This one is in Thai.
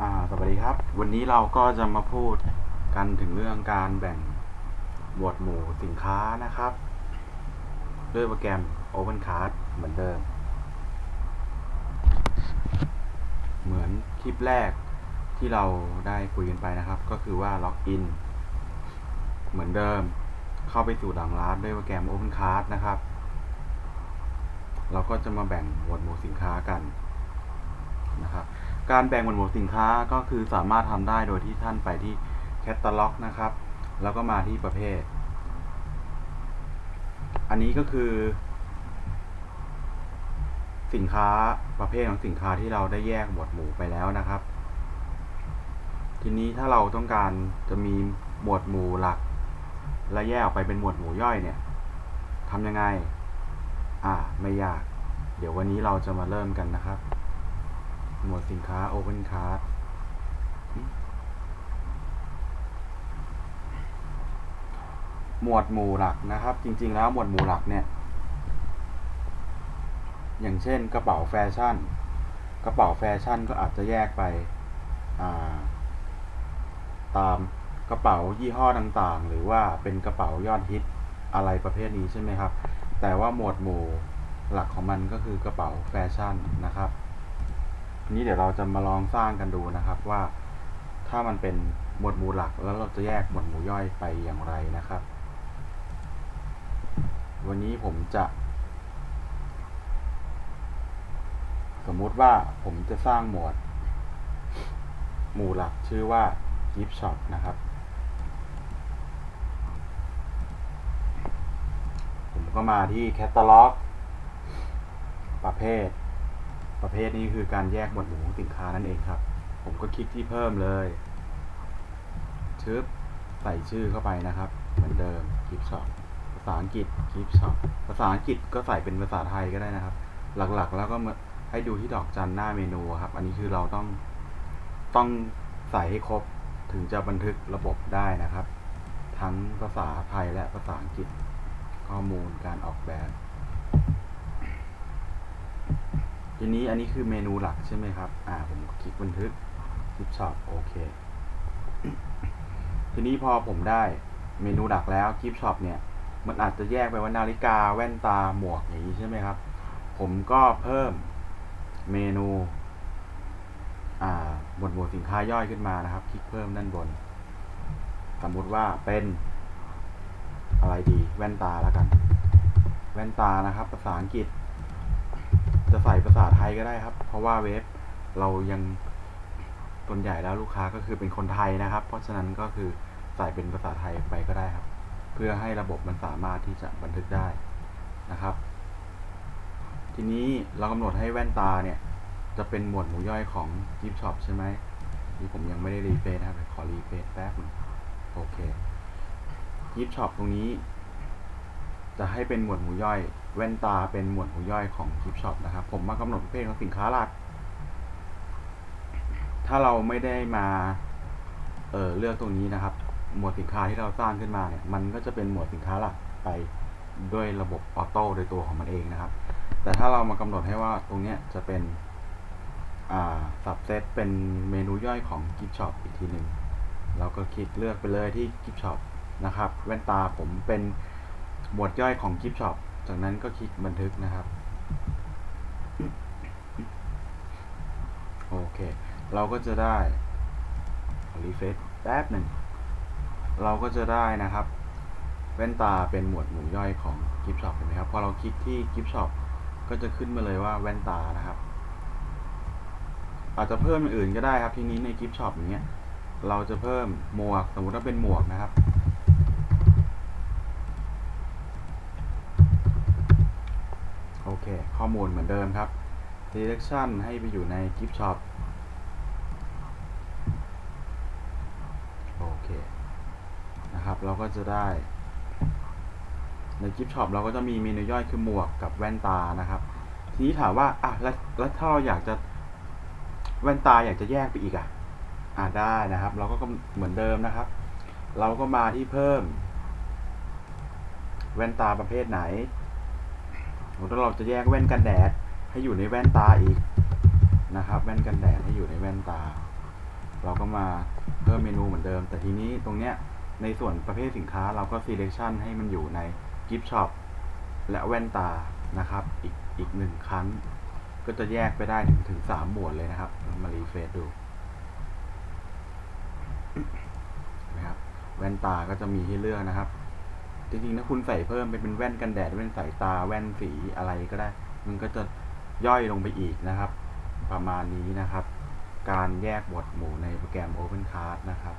อ่าสวัสดีครับ วันนี้เราก็จะมาพูดกันถึงเรื่องการแบ่งหมวดหมู่สินค้านะครับ ด้วยโปรแกรม OpenCart เหมือนเดิม เหมือนคลิปแรกที่เราได้คุยกันไปนะครับ ก็คือว่าล็อกอินเหมือนเดิมเข้าไปสู่ดังร้านด้วยโปรแกรม OpenCart นะครับ เราก็จะมาแบ่งหมวดหมู่สินค้ากันนะครับ การแบ่งหมวดหมู่สินค้าก็คือสามารถทำได้โดยที่ท่านไปที่แคตตาล็อกนะครับ แล้วก็มาที่ประเภท อันนี้ก็คือ สินค้าประเภทของสินค้าที่เราได้แยกหมวดหมู่ไปแล้วนะครับ ทีนี้ถ้าเราต้องการจะมีหมวดหมู่หลัก และแยกออกไปเป็นหมวดหมู่ย่อยเนี่ยทำยังไง อ่า ไม่ยาก เดี๋ยววันนี้เราจะมาเริ่มกันนะครับ หมวดสินค้า Open Card หมวดหมู่หลักนะครับ จริง ๆ แล้วหมวดหมู่หลักเนี่ย อย่างเช่นกระเป๋าแฟชั่น กระเป๋าแฟชั่นก็อาจจะแยกไปาตามกระเป๋ายี่ห้อต่างๆ หรือว่าเป็นกระเป๋ายอดฮิตอะไรประเภทนี้ใช่ไหมครับ แต่ว่าหมวดหมู่หลักของมันก็คือกระเป๋าแฟชั่นนะครับ ทีนี้เดี๋ยวเราจะมาลองสร้างกันดูนะครับว่าถ้ามันเป็นหมวดหมู่หลักแล้วเราจะแยกหมวดหมู่ย่อยไปอย่างไรนะครับ วันนี้ผมจะ สมมุติว่าผมจะสร้างหมวด หมู่หลักชื่อว่า gift shop นะครับ ผมก็มาที่ catalog ประเภท ประเภทนี้คือการแยกหมวดหมู่ของสินค้านั่นเองครับ ผมก็คลิกที่เพิ่มเลยชึบใส่ชื่อเข้าไปนะครับ เหมือนเดิม gift shop ภาษาอังกฤษ gift shop ภาษาอังกฤษก็ใส่เป็นภาษาไทยก็ได้นะครับ หลักๆ แล้วก็ให้ดูที่ดอกจันหน้าเมนูครับ อันนี้คือเราต้องต้องใส่ให้ครบถึงจะบันทึกระบบได้นะครับ ทั้งภาษาไทยและภาษาอังกฤษ ข้อมูลการออกแบบ ทีนี้อันนี้คือเมนูหลักใช่ไหมครับ อ่า ผมคลิกบันทึกคลิปช็อปโอเค ทีนี้พอผมได้เมนูหลักแล้วคลิปช็อปเนี่ย มันอาจจะแยกไปว่านาฬิกาแว่นตาหมวกอย่างนี้ใช่ไหมครับ ผมก็เพิ่มเมนูอ่าหมวดหมู่สินค้าย่อยขึ้นมานะครับ คลิกเพิ่มด้านบน สมมุติว่าเป็นอะไรดี แว่นตาแล้วกัน แว่นตานะครับ ภาษาอังกฤษ จะใส่ภาษาไทยก็ได้ครับ เพราะว่าเว็บเรายังส่วนใหญ่แล้วลูกค้าก็คือเป็นคนไทยนะครับ เพราะฉะนั้นก็คือใส่เป็นภาษาไทยไปก็ได้ครับ เพื่อให้ระบบมันสามารถที่จะบันทึกได้นะครับ ทีนี้เรากำหนดให้แว่นตาเนี่ย จะเป็นหมวดหมู่ย่อยของ Gift Shop ใช่ไหมนี่ผมยังไม่ได้รีเฟซนะครับขอรีเฟซแป๊บหนึงโอเค Gift Shop ตรงนี้ จะให้เป็นหมวดหมู่ย่อย แว่นตาเป็นหมวดหมู่ย่อยของ Gift Shop นะครับ ผมมากำหนดประเภทของสินค้าหลัก ถ้าเราไม่ได้มาเออเลือกตรงนี้นะครับ หมวดสินค้าที่เราสร้างขึ้นมาเนี่ย มันก็จะเป็นหมวดสินค้าหลักไปด้วยระบบออโต้โดยตัวของมันเองนะครับ แต่ถ้าเรามากำหนดให้ว่าตรงนี้จะเป็นอ่าสับเซตเป็นเมนูย่อยของ Gift Shop อีกทีหนึ่งเราก็คลิกเลือกไปเลยที่ Gift Shop นะครับ แว่นตาผมเป็น หมวดย่อยของ Gift Shop จากนั้นก็คลิกบันทึกนะครับ โอเค เราก็จะได้รีเฟซแป๊บหนึ่ง เราก็จะได้นะครับแว่นตาเป็นหมวดหมู่ย่อยของ Gift Shop เห็นไหมครับ พอเราคลิกที่ Gift Shop ก็จะขึ้นมาเลยว่าแว่นตานะครับ อาจจะเพิ่มอย่างอื่นก็ได้ครับ ทีนี้ใน Gift Shop อย่างเงี้ย เราจะเพิ่มหมวก สมมติว่าเป็นหมวกนะครับ โอ เค ข้อมูลเหมือนเดิมครับ selection ให้ไปอยู่ใน Gift Shop โอเค นะครับ เราก็จะได้ ใน Gift Shop เราก็จะมีเมนูย่อยคือหมวกกับแว่นตานะครับ ทีนี้ถามว่า อะ แล้วแล้วถ้าเราอยากจะแว่นตาอยากจะแยกไปอีกอะ อ่าได้นะครับ เราก็เหมือนเดิมนะครับ เราก็มาที่เพิ่ม แว่นตาประเภทไหน สมมติว่าเราจะแยกแว่นกันแดดให้อยู่ในแว่นตาอีกนะครับ แว่นกันแดดให้อยู่ในแว่นตา เราก็มาเพิ่มเมนูเหมือนเดิม แต่ทีนี้ตรงเนี้ยในส่วนประเภทสินค้าเราก็ selection ให้มันอยู่ใน gift shop และแว่นตานะครับ อีกอีกหนึ่งครั้ง ก็จะแยกไปได้ถึงถึงสามหมวดเลยนะครับ มารีเฟรชดูนะครับแว่นตาก็จะมีให้เลือกนะครับ จริงๆถ้าคุณใส่เพิ่มไปเป็นแว่นกันแดดแว่นสายตาแว่นสีอะไรก็ได้ มันก็จะย่อยลงไปอีกนะครับ ประมาณนี้นะครับ การแยกหมวดหมู่ในโปรแกรม OpenCard นะครับ